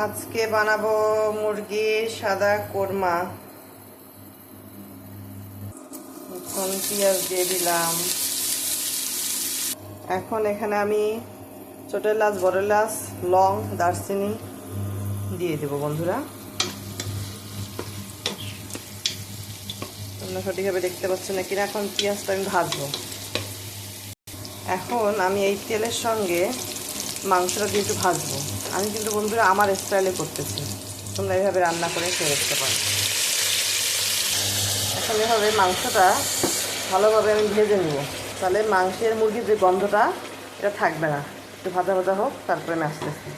আজকে বানাবো মুরগির সাদা কোরমা। এখন পেঁয়াজ দিয়ে দিলাম। এখন এখানে আমি ছোট এলাচ, বড় এলাচ, লং, দারচিনি দিয়ে দেবো বন্ধুরা। তোমরা সঠিকভাবে দেখতে পাচ্ছ না কিনা, এখন পেঁয়াজটা আমি ভাজবো। এখন আমি এই তেলের সঙ্গে মাংসটা দিয়ে একটু ভাজবো। আমি কিন্তু বন্ধুরা আমার স্টাইলে করতেছি। তোমরা এইভাবে রান্না করে খেয়ে দেখতে পারো। এখন এভাবে মাংসটা ভালোভাবে আমি ভেজে নেব। তাহলে মাংসের মুরগির যে গন্ধটা, এটা থাকবে না। একটু ভাজা ভাজা হোক, তারপরে আমি আসতেছি।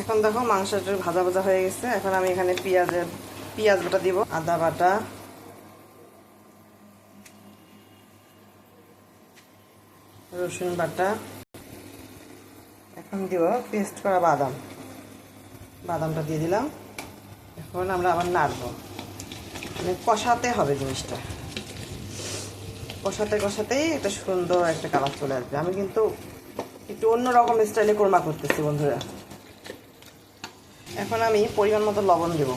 এখন দেখো মাংসটা ভাজা ভাজা হয়ে গেছে। এখন আমি এখানে পেঁয়াজের, পেঁয়াজ বাটা দিব, আদা বাটা। রসুন বাটা। এখন দিব পেস্ট করা বাদাম। বাদামটা দিয়ে দিলাম। এখন আমরা আবার নাড়ব। মানে কষাতে হবে জিনিসটা। কষাতে কষাতেই একটা সুন্দর একটা কালার চলে আসবে। আমি কিন্তু একটু অন্যরকম স্টাইলে কোরমা করতেছি বন্ধুরা। এখন আমি পরিমাণ মতো লবণ দেব।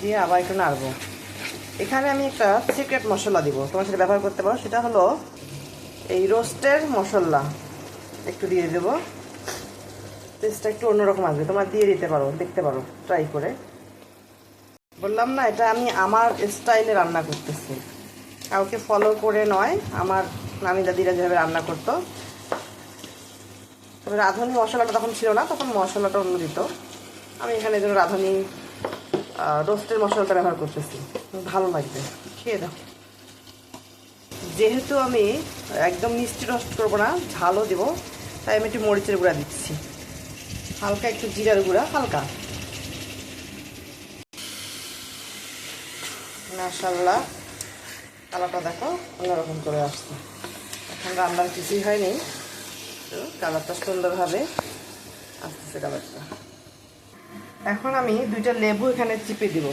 দিয়ে আবার একটু নাড়বো। এখানে আমি একটা সিক্রেট মশলা দিব। তোমার সেটা ব্যবহার করতে পারো। সেটা হলো এই রোস্টের মশলা। একটু দিয়ে দেব। টেস্টটা একটু অন্যরকম আসবে। তোমরা দিয়ে দিতে পারো, দেখতে পারো ট্রাই করে। বললাম না, এটা আমি আমার স্টাইলে রান্না করতেছি। কাউকে ফলো করে নয়, আমার নানি দাদিরা যেভাবে রান্না করতো। তবে রাঁধুনি মশলাটা তখন ছিল না, তখন মশলাটা অন্য দিত। আমি এখানে যেন রাঁধুনি রোস্টের মশলাটা ব্যবহার করতেছি। ভালো লাগবে, খেয়ে দাও। যেহেতু আমি একদম মিষ্টি রোস্ট করব না, ঝালও দেবো, তাই আমি একটু মরিচের গুঁড়া দিচ্ছি। হালকা একটু জিরার গুঁড়া, হালকা। মাশাল্লাহ কালারটা দেখো, অন্যরকম করে আসছে। এখন রান্নার কিছুই হয়নি। তো কালারটা সুন্দরভাবে আসতেছে কালারটা। এখন আমি দুইটা লেবু এখানে চিপে দিব।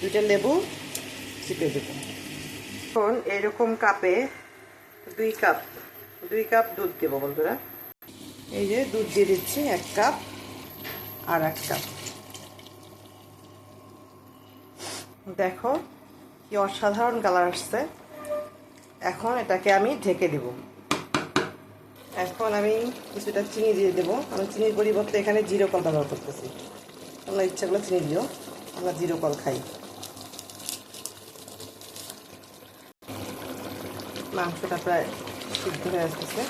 দুইটা লেবু চিপে দেব। এখন এরকম কাপে দুই কাপ দুই কাপ দুধ দেবো বন্ধুরা। এই যে দুধ দিয়ে দিচ্ছি, এক কাপ আর এক কাপ। দেখো কি অসাধারণ কালার আসছে। এখন এটাকে আমি ঢেকে দেব। এখন আমি কিছুটা চিনি দিয়ে দেবো। আমি চিনির পরিবর্তে এখানে জিরো কল ব্যবহার করতেছি। তোমরা ইচ্ছা করলে চিনি দিও, আমরা জিরো কল খাই। মাংসটা প্রায় সিদ্ধ হয়ে আসতেছে।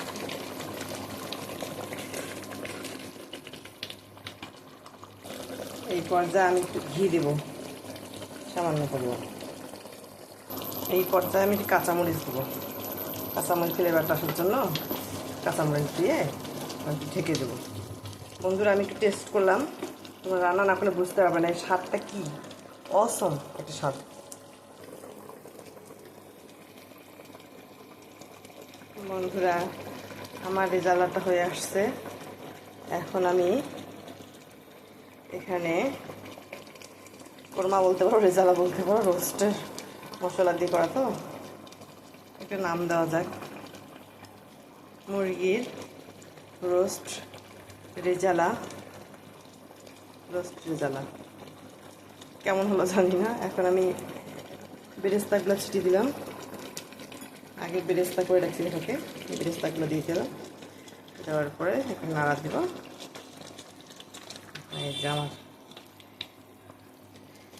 এই পর্যায়ে আমি একটু ঘি দেব। সামান্য করব। এই পর্যায়ে আমি একটু কাঁচামরিচ দেবো। কাঁচামরিচ ফ্লেভারটা আসার জন্য কাঁচামরিচ দিয়ে আমি ঢেকে দেবো। বন্ধুরা, আমি একটু টেস্ট করলাম। তোমার রান্না না করলে বুঝতে পারবে না এই স্বাদটা কী। অসম একটা স্বাদ। বন্ধুরা, আমার রেজাল্টটা হয়ে আসছে। এখন আমি এখানে কোরমা বলতে পারো, রেজালা বলতে পারো রোস্টের মশলা দিয়ে করা তো। একটা নাম দেওয়া যাক। মুরগির রোস্ট রেজালা। রোস্ট রেজালা। কেমন হলো জানি না, এখন আমি বেরেস্তাগুলো ছিটিয়ে দিলাম। আগে বেরেস্তা করে রাখছি এটাকে, বেরেস্তাগুলো দিয়ে দিলাম। দেওয়ার পরে এখন নাড়া দেব।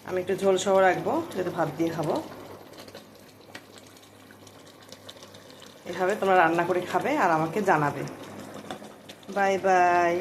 আমি একটু ঝোল সহ রাখব যাতে ভাত দিয়ে খাব। এভাবে তোমরা রান্না করে খাবে আর আমাকে জানাবে। Bye bye.